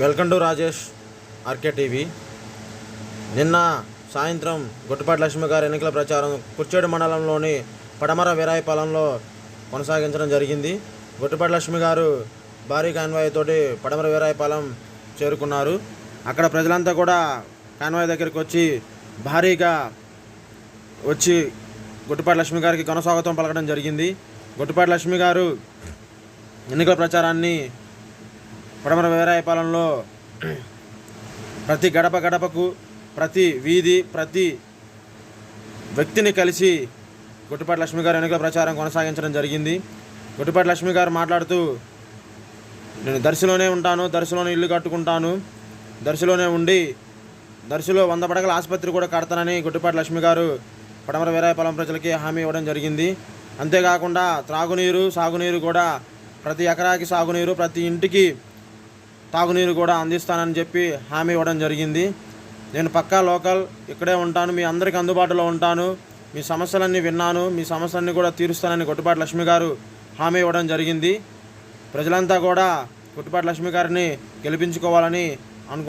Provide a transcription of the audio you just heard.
Welcome to Rajesh R K TV. నిన్న సాయంత్రం గుట్టుపాటి లక్ష్మి గారి ఎన్నికల ప్రచారం కుర్చేడు మండలంలోని పడమర వీరాయపాలెంలో కొనసాగించడం జరిగింది. గుట్టుపాటి లక్ష్మి గారు భారీ కాన్వాయ్ తోటి పడమర వీరాయపాలెం చేరుకున్నారు. అక్కడ ప్రజలంతా కూడా కాన్వాయ్ దగ్గరికి వచ్చి భారీగా వచ్చి గుట్టుపాటి లక్ష్మి గారికి కొనసాగతం పలకడం జరిగింది. గుట్టుపాటి లక్ష్మి గారు ఎన్నికల ప్రచారాన్ని పడమర వీరాయపాలెంలో ప్రతి గడప గడపకు ప్రతి వీధి ప్రతి వ్యక్తిని కలిసి గుట్టుపాటి లక్ష్మి గారు ఎన్నికల ప్రచారం కొనసాగించడం జరిగింది. గుట్టుపాటి లక్ష్మి గారు మాట్లాడుతూ నేను దర్శిలోనే ఉంటాను దర్శిలోనే ఇల్లు కట్టుకుంటాను దర్శిలోనే ఉండి దర్శిలో వంద పడగల ఆసుపత్రి కూడా కడతానని గుట్టుపాటి లక్ష్మి గారు పడమర వీరాయపాలెం ప్రజలకి హామీ ఇవ్వడం జరిగింది. అంతేకాకుండా త్రాగునీరు సాగునీరు కూడా ప్రతి ఎకరాకి సాగునీరు ప్రతి ఇంటికి తాగునీరు కూడా అందిస్తానని చెప్పి హామీ ఇవ్వడం జరిగింది. నేను పక్కా లోకల్ ఇక్కడే ఉంటాను మీ అందరికీ అందుబాటులో ఉంటాను. మీ సమస్యలన్నీ విన్నాను మీ సమస్యలన్నీ కూడా తీరుస్తానని కొట్టుపాటి లక్ష్మి గారు హామీ ఇవ్వడం జరిగింది. ప్రజలంతా కూడా గుట్టుపాటి లక్ష్మి గారిని గెలిపించుకోవాలని